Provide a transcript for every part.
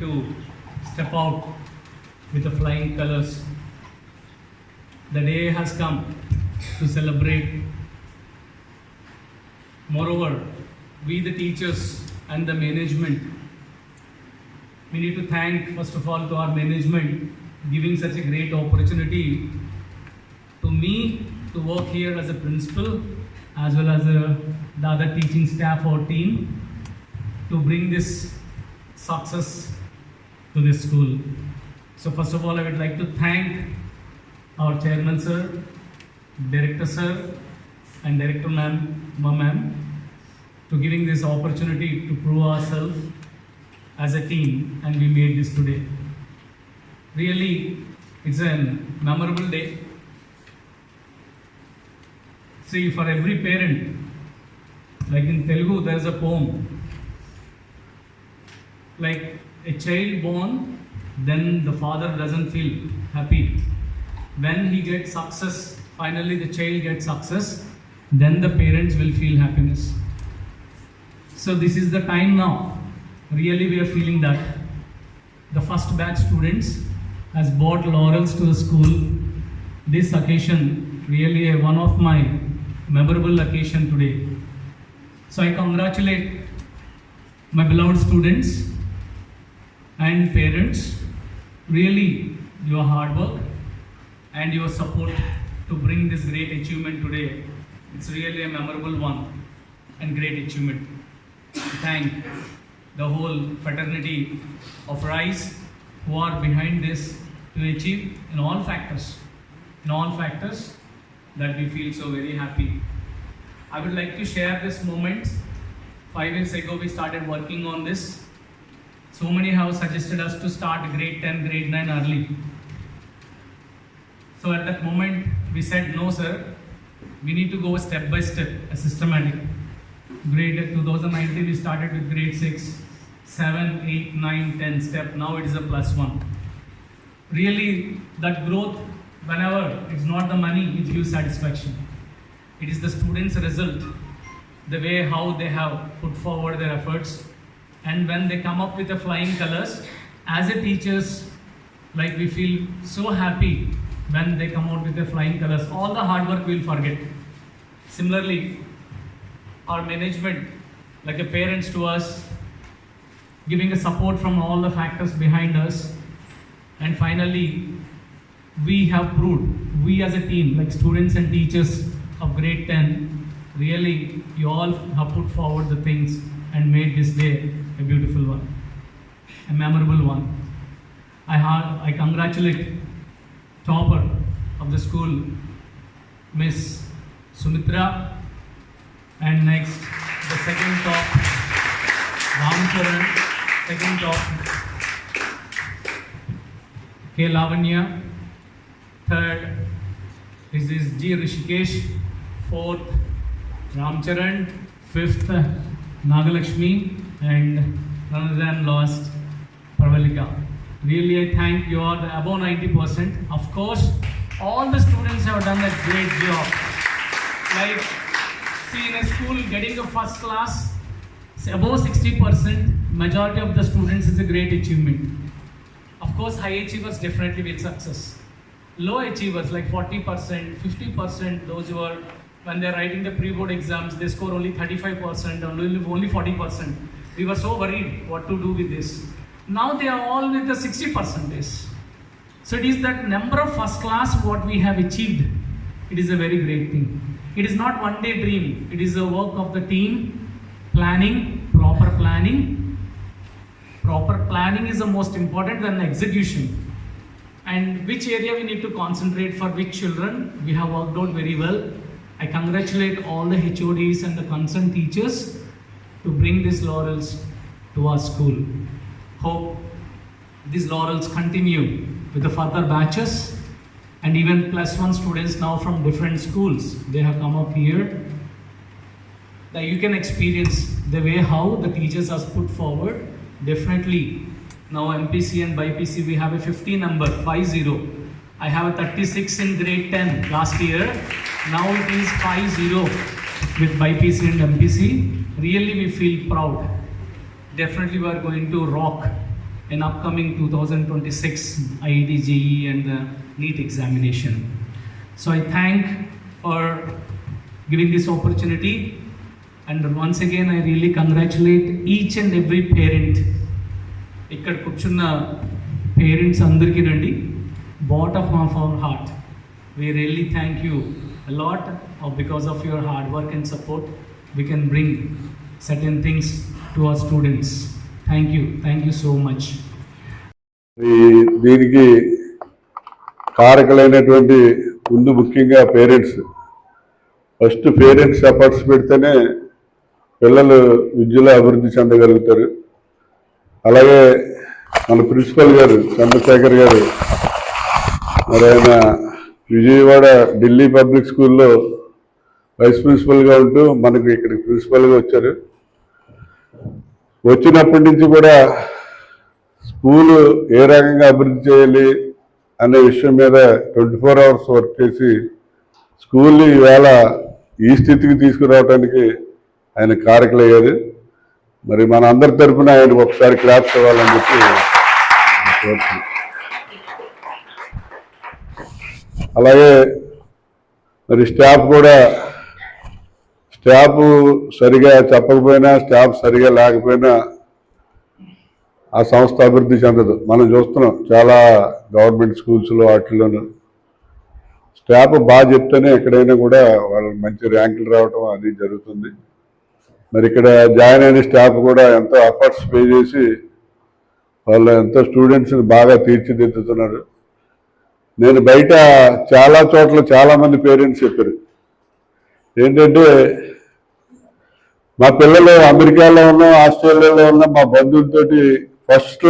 to step out with the flying colors. The day has come to celebrate. Moreover, we the teachers and the management, we need to thank first of all to our management giving such a great opportunity to me to work here as a principal as well as uh, the other teaching staff or team to bring this success to this school. So first of all, I would like to thank our chairman sir, director sir, and director ma'am, ma ma'am, to giving this opportunity to prove ourselves as a team, and we made this today. Really, it's a memorable day. See, for every parent, like in Telugu, there is a poem like a child born, then the father doesn't feel happy. When he gets success, finally the child gets success, then the parents will feel happiness. So this is the time now. Really, we are feeling that the first batch students has brought laurels to the school. This occasion really one of my memorable occasion today. So I congratulate my beloved students and parents, really your hard work and your support to bring this great achievement today. It's really a memorable one and great achievement. Thank the whole fraternity of RISE who are behind this to achieve in all factors, in all factors that we feel so very happy. I would like to share this moment. Five years ago, we started working on this so many have suggested us to start grade 10, grade 9 early. So at that moment, we said, no, sir, we need to go step by step, a systematic. Grade 2019, we started with grade 6, 7, 8, 9, 10 step. Now it is a plus one. Really, that growth, whenever it's not the money, it gives satisfaction. It is the students' result, the way how they have put forward their efforts, and when they come up with the flying colors as a teachers like we feel so happy when they come out with the flying colors. All the hard work we'll forget. Similarly our management like a parents to us giving a support from all the factors behind us. And finally we have proved we as a team like students and teachers of grade 10 really you all have put forward the things and made this day a beautiful one, a memorable one. I, have, I congratulate topper of the school, Miss Sumitra, and next the second top, Ramcharan, second top, K. Lavanya, third, this is G. Rishikesh, fourth, Ramcharan, fifth, Nagalakshmi, and than lost Pravalika. Really, I thank you all, above 90%. Of course, all the students have done a great job. Like, see, in a school, getting a first class, above 60%, majority of the students is a great achievement. Of course, high achievers definitely with success. Low achievers, like 40%, 50%, those who are, when they're writing the pre-board exams, they score only 35%, only, only 40%. We were so worried what to do with this. Now they are all with the 60 percentage. So it is that number of first class what we have achieved. It is a very great thing. It is not one day dream. It is the work of the team, planning, proper planning. Proper planning is the most important than execution. And which area we need to concentrate for which children, we have worked out very well. I congratulate all the HODs and the concerned teachers to bring these laurels to our school. Hope these laurels continue with the further batches and even plus one students now from different schools. They have come up here. That you can experience the way how the teachers has put forward. Definitely now MPC and BIPC we have a 50 number 50. I have a 36 in grade 10 last year. Now it is 50 with BIPC and MPC really we feel proud. Definitely we are going to rock in upcoming 2026 IED JE and the NEET examination. So I thank for giving this opportunity and once again I really congratulate each and every parent ఇక్కడ కూర్చున్న parents అందరికీ రండి bottom of our heart we really thank you lot because of of hard work work support support can bring bring things things to students thank you thank you so much much. దీనికి కారకులైనటువంటి ముందు ముఖ్యంగా parents. First parents efforts పెడితేనే పిల్లలు విద్యలో అభివృద్ధి చెందగలుగుతారు. అలాగే మన principal గారు చంద్రశేఖర్ గారు మరి ఆయన విజయవాడ ఢిల్లీ పబ్లిక్ స్కూల్లో వైస్ ప్రిన్సిపల్గా ఉంటూ మనకు ఇక్కడికి ప్రిన్సిపల్గా వచ్చారు. వచ్చినప్పటి నుంచి కూడా స్కూలు ఏ రకంగా అభివృద్ధి చేయాలి అనే విషయం మీద ట్వంటీ ఫోర్ అవర్స్ వర్క్ చేసి స్కూల్ని ఈవేళ ఈ స్థితికి తీసుకురావడానికి ఆయన కారకులయ్యారు. మరి మన అందరి తరఫున ఆయనకు ఒకసారి క్లాప్స్ ఇవ్వాలని చెప్పి కోరుతున్నాను. అలాగే మరి స్టాఫ్ కూడా స్టాఫ్ సరిగా చెప్పకపోయినా స్టాఫ్ సరిగా లేకపోయినా ఆ సంస్థ అభివృద్ధి చెందదు. మనం చూస్తున్నాం చాలా గవర్నమెంట్ స్కూల్స్లో వాటిల్లోనూ. స్టాఫ్ బాగా చెప్తేనే ఎక్కడైనా కూడా వాళ్ళు మంచి ర్యాంకులు రావటం అది జరుగుతుంది. మరి ఇక్కడ జాయిన్ అయిన స్టాఫ్ కూడా ఎంతో ఎఫర్ట్స్ పే చేసి వాళ్ళు ఎంతో స్టూడెంట్స్ని బాగా తీర్చిదిద్దుతున్నారు. నేను బయట చాలా చోట్ల చాలా మంది పేరెంట్స్ చెప్పారు. ఏంటంటే మా పిల్లలు అమెరికాలో ఉన్న ఆస్ట్రేలియాలో ఉన్న మా బంధువులతోటి ఫస్ట్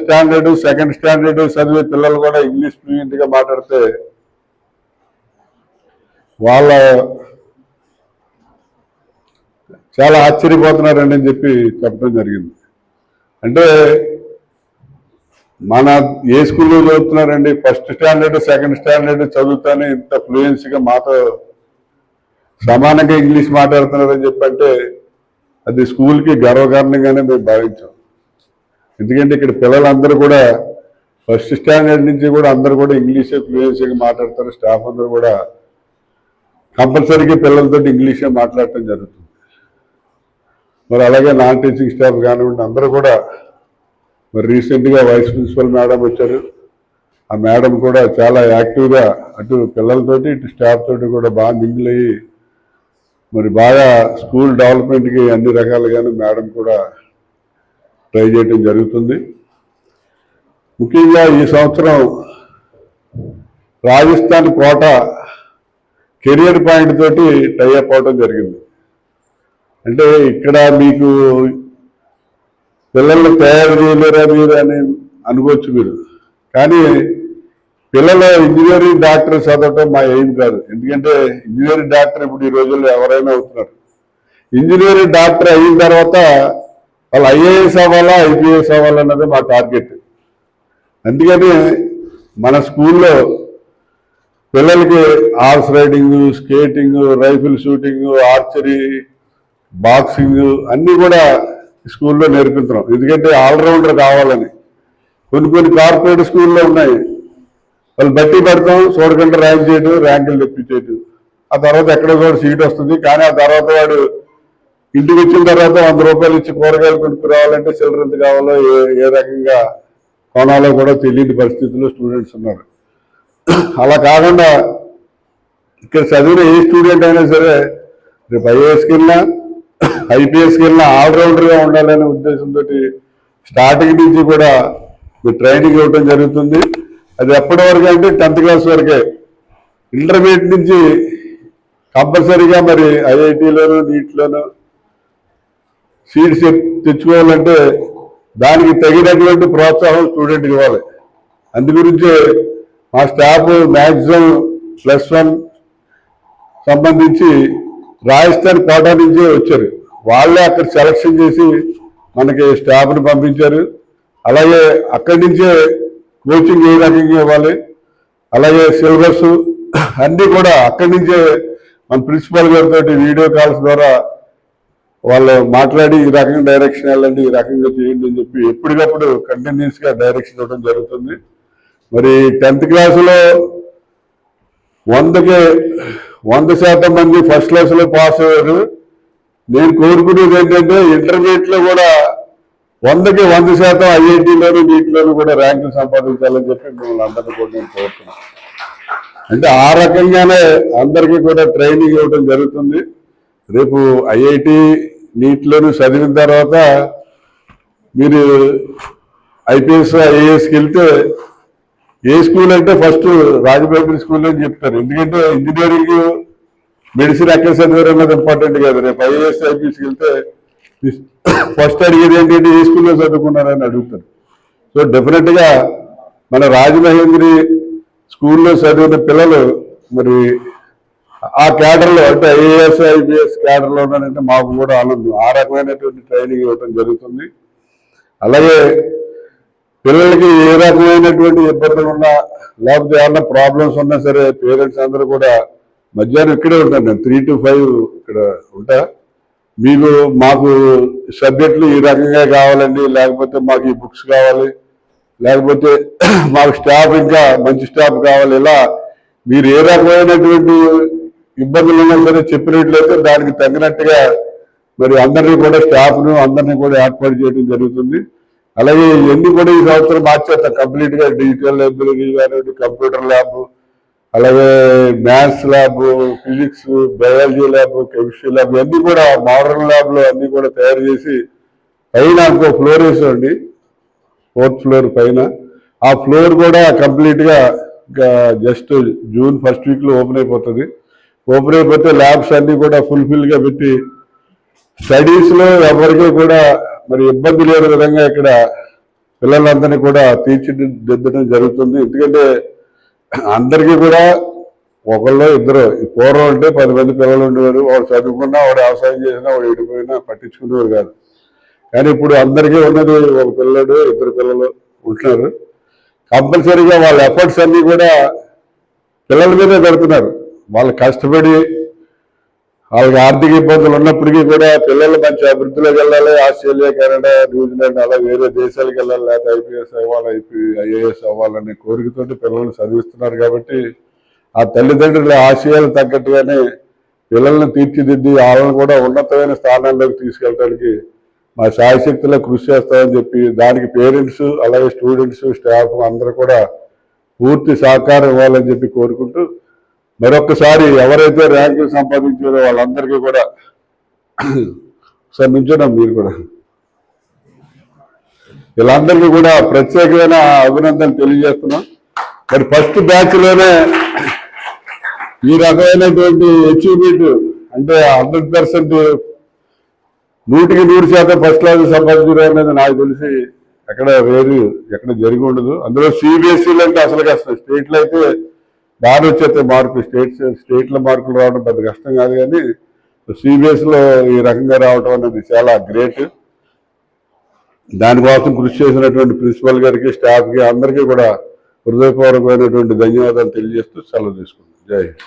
స్టాండర్డ్ సెకండ్ స్టాండర్డ్ చదివే పిల్లలు కూడా ఇంగ్లీష్ ఫ్లూయెంట్గా మాట్లాడితే వాళ్ళ చాలా ఆశ్చర్యపోతున్నారండి అని చెప్పి చెప్పడం జరిగింది. అంటే మన ఏ స్కూల్లో చదువుతున్నారండి? ఫస్ట్ స్టాండర్డ్ సెకండ్ స్టాండర్డ్ చదువుతానే ఇంత ఫ్లూయెన్సీగా మాతో సమానంగా ఇంగ్లీష్ మాట్లాడుతున్నారని చెప్పి అంటే అది స్కూల్కి గర్వకారణంగానే మేము భావించాం. ఎందుకంటే ఇక్కడ పిల్లలందరూ కూడా ఫస్ట్ స్టాండర్డ్ నుంచి కూడా అందరూ కూడా ఇంగ్లీషే ఫ్లూయెన్సీగా మాట్లాడతారు. స్టాఫ్ అందరూ కూడా కంపల్సరీగా పిల్లలతో ఇంగ్లీషే మాట్లాడటం జరుగుతుంది. మరి అలాగే నాన్ టీచింగ్ స్టాఫ్ కానివ్వండి అందరూ కూడా మరి రీసెంట్గా వైస్ ప్రిన్సిపల్ మేడం వచ్చారు. ఆ మేడం కూడా చాలా యాక్టివ్గా అటు పిల్లలతోటి ఇటు స్టాఫ్ తోటి కూడా బాగా మింగిల్ అయ్యి మరి బాగా స్కూల్ డెవలప్మెంట్కి అన్ని రకాలుగాను మేడం కూడా ట్రై చేయడం జరుగుతుంది. ముఖ్యంగా ఈ సంవత్సరం రాజస్థాన్ కోట కెరియర్ పాయింట్ తోటి టైఅప్ అవడం జరిగింది. అంటే ఇక్కడ మీకు పిల్లల్ని తయారు చేయలేరా మీరు అని అనుకోవచ్చు మీరు. కానీ పిల్లలు ఇంజనీరింగ్ డాక్టర్ చదవటం మా ఏం కాదు. ఎందుకంటే ఇంజనీరింగ్ డాక్టర్ ఇప్పుడు ఈ రోజుల్లో ఎవరైనా అవుతున్నారు. ఇంజనీరింగ్ డాక్టర్ అయిన తర్వాత వాళ్ళు ఐఏఎస్ అవ్వాలా ఐపీఎస్ అవ్వాలన్నది మా టార్గెట్. అందుకని మన స్కూల్లో పిల్లలకి horse riding skating rifle shooting archery boxing అన్నీ కూడా స్కూల్లో నేర్పించడం ఎందుకంటే ఆల్రౌండర్ కావాలని. కొన్ని కొన్ని కార్పొరేట్ స్కూల్లో ఉన్నాయి. వాళ్ళు బట్టి పెడతాం చూడకుండా ర్యాంక్ చేయడం ర్యాంకులు తెప్పించేయడం ఆ తర్వాత ఎక్కడో కూడా సీట్ వస్తుంది. కానీ ఆ తర్వాత వాడు ఇంటికి వచ్చిన తర్వాత వంద రూపాయలు ఇచ్చి కూరగాయలు కొనుక్కు రావాలంటే చిల్లర ఎంత కావాలో ఏ ఏ రకంగా కొనాలో కూడా తెలియని పరిస్థితుల్లో స్టూడెంట్స్ ఉన్నారు. అలా కాకుండా ఇక్కడ చదివిన ఏ స్టూడెంట్ అయినా సరే రేపు ఐఏఎస్కి వెళ్ళినా ఐపీఎస్కి వెళ్ళిన ఆల్రౌండర్గా ఉండాలనే ఉద్దేశంతో స్టార్టింగ్ నుంచి కూడా మీరు ట్రైనింగ్ ఇవ్వడం జరుగుతుంది. అది ఎప్పటి వరకు అంటే టెన్త్ క్లాస్ వరకే. ఇంటర్మీడియట్ నుంచి కంపల్సరీగా మరి ఐఐటీలోను నీట్లోను సీట్స్ తెచ్చుకోవాలంటే దానికి తగినటువంటి ప్రోత్సాహం స్టూడెంట్కి ఇవ్వాలి. అందుగురించి మా స్టాఫ్ మ్యాక్సిమం ప్లస్ వన్ సంబంధించి రాజస్థాన్ కోటా నుంచే వచ్చారు. వాళ్ళే అక్కడ సెలక్షన్ చేసి మనకి స్టాఫ్ని పంపించారు. అలాగే అక్కడి నుంచే కోచింగ్ ఏ రకంగా ఇవ్వాలి అలాగే సిలబస్ అన్నీ కూడా అక్కడి నుంచే మన ప్రిన్సిపాల్ గారితో వీడియో కాల్స్ ద్వారా వాళ్ళు మాట్లాడి ఈ రకంగా డైరెక్షన్ వెళ్ళండి ఈ రకంగా చేయండి అని చెప్పి ఎప్పటికప్పుడు కంటిన్యూస్గా డైరెక్షన్ ఇవ్వడం జరుగుతుంది. మరి టెన్త్ క్లాసులో వందకి వంద శాతం మంది ఫస్ట్ క్లాసులో పాస్ అయ్యారు. నేను కోరుకునేది ఏంటంటే ఇంటర్మీడియట్లో కూడా వందకి వంద శాతం ఐఐటీలోను నీటిలోను కూడా ర్యాంకులు సంపాదించాలని చెప్పి మిమ్మల్ని అందరినీ కూడా నేను కోరుతున్నాను. అంటే ఆ రకంగానే అందరికీ కూడా ట్రైనింగ్ ఇవ్వడం జరుగుతుంది. రేపు ఐఐటి నీటిలోను చదివిన తర్వాత మీరు ఐపీఎస్ ఐఏఎస్కి వెళ్తే ఏ స్కూల్ అంటే ఫస్ట్ రాజమండ్రి స్కూల్ అని చెప్తారు. ఎందుకంటే ఇంజనీరింగ్ మెడిసిన్ ఎక్కడ చదివారు అన్నది ఇంపార్టెంట్ కాదు రేపు ఐఏఎస్ ఐపీఎస్కి వెళ్తే ఫస్ట్ అడిగేది ఏంటంటే ఏ స్కూల్లో చదువుకున్నారని అడుగుతారు. సో డెఫినెట్గా మన రాజమహేంద్రి స్కూల్లో చదివిన పిల్లలు మరి ఆ క్యాడర్లో అంటే ఐఏఎస్ ఐపీఎస్ క్యాడర్లో ఉన్నారంటే మాకు కూడా ఆనందం. ఆ రకమైనటువంటి ట్రైనింగ్ ఇవ్వడం జరుగుతుంది. అలాగే పిల్లలకి ఏ రకమైనటువంటి ఇబ్బందులు ఉన్నా లేకపోతే ఏమన్నా ప్రాబ్లమ్స్ ఉన్నా సరే పేరెంట్స్ అందరూ కూడా మధ్యాహ్నం ఇక్కడే ఉంటాను నేను త్రీ టు ఫైవ్ ఇక్కడ ఉంటా. మీరు మాకు సబ్జెక్టులు ఈ రకంగా కావాలండి లేకపోతే మాకు ఈ బుక్స్ కావాలి లేకపోతే మాకు స్టాఫ్ ఇంకా మంచి స్టాఫ్ కావాలి ఇలా మీరు ఏ రకమైనటువంటి ఇబ్బందులు ఉన్నా సరే చెప్పినట్లయితే దానికి తగినట్టుగా మరి అందరినీ కూడా స్టాఫ్ను అందరినీ కూడా ఏర్పాటు చేయడం జరుగుతుంది. అలాగే ఇవన్నీ కూడా ఈ సంవత్సరం మార్చేస్తాం కంప్లీట్గా డిజిటల్ లైబ్రరీ కానివ్వండి కంప్యూటర్ ల్యాబ్ అలాగే maths lab physics biology lab chemistry lab అన్నీ కూడా మోడర్న్ ల్యాబ్లో అన్ని కూడా తయారు చేసి పైన ఇంకో ఫ్లోర్ వేసామండి. ఫోర్త్ ఫ్లోర్ పైన. ఆ ఫ్లోర్ కూడా కంప్లీట్గా జస్ట్ జూన్ ఫస్ట్ వీక్లో ఓపెన్ అయిపోతుంది. ఓపెన్ అయిపోతే ల్యాబ్స్ అన్ని కూడా ఫుల్ఫిల్గా పెట్టి స్టడీస్లో కూడా మరి ఇబ్బంది లేని విధంగా ఇక్కడ పిల్లలందరినీ కూడా తీర్చిదిద్దడం జరుగుతుంది. ఎందుకంటే అందరికీ కూడా ఒకళ్ళు ఇద్దరు. పూర్వం అంటే పది మంది పిల్లలు ఉండేవారు వాడు చదువుకున్నా వాడు వ్యవసాయం చేసినా వాడు ఎడిపోయినా పట్టించుకునేవారు కాదు. కానీ ఇప్పుడు అందరికీ ఉన్నది ఒక పిల్లడు ఇద్దరు పిల్లలు ఉంటున్నారు. కంపల్సరీగా వాళ్ళ ఎఫర్ట్స్ అన్నీ కూడా పిల్లల మీదే పెడుతున్నారు. వాళ్ళు కష్టపడి వాళ్ళకి ఆర్థిక ఇబ్బందులు ఉన్నప్పటికీ కూడా పిల్లలు మంచి అభివృద్ధిలోకి వెళ్ళాలి. ఆస్ట్రేలియా కెనడా న్యూజిలాండ్ అలా వేరే దేశాలకు వెళ్ళాలి. లేకపోతే ఐపీఎస్ అవ్వాలి ఐపీ ఐఏఎస్ అవ్వాలనే కోరికతోటి పిల్లల్ని చదివిస్తున్నారు కాబట్టి ఆ తల్లిదండ్రుల ఆశయాలు తగ్గట్టుగానే పిల్లల్ని తీర్చిదిద్ది వాళ్ళని కూడా ఉన్నతమైన స్థానాల్లోకి తీసుకెళ్ళడానికి మా సాయశక్తిలో కృషి చేస్తామని చెప్పి దానికి పేరెంట్స్ అలాగే స్టూడెంట్స్ స్టాఫ్ అందరూ కూడా పూర్తి సహకారం ఇవ్వాలని చెప్పి కోరుకుంటూ మరొకసారి ఎవరైతే ర్యాంకులు సంపాదించారో వాళ్ళందరికీ కూడా సార్ నుంచున్నాం మీరు కూడా. వీళ్ళందరికీ కూడా ప్రత్యేకమైన అభినందన తెలియజేస్తున్నాం. మరి ఫస్ట్ బ్యాచ్లోనే ఈ రకమైనటువంటి అచీవ్మెంట్ అంటే హండ్రెడ్ పర్సెంట్ నూటికి నూరు శాతం ఫస్ట్ క్లాస్ సంపాదించడం అనేది నాకు తెలిసి ఎక్కడ వేరు ఎక్కడ జరిగి ఉండదు. అందులో సిబిఎస్ఈలు అంటే అసలు కష్టం స్టేట్లో అయితే బాగా వచ్చేస్తే మార్పు స్టేట్ స్టేట్లో మార్కులు రావడం పెద్ద కష్టం కాదు కానీ సిబిఎస్లో ఈ రకంగా రావడం అనేది చాలా గ్రేట్. దానికోసం కృషి చేసినటువంటి ప్రిన్సిపల్ గారికి స్టాఫ్కి అందరికీ కూడా హృదయపూర్వకమైనటువంటి ధన్యవాదాలు తెలియజేస్తూ సెలవు తీసుకుంటాం జై హింద్.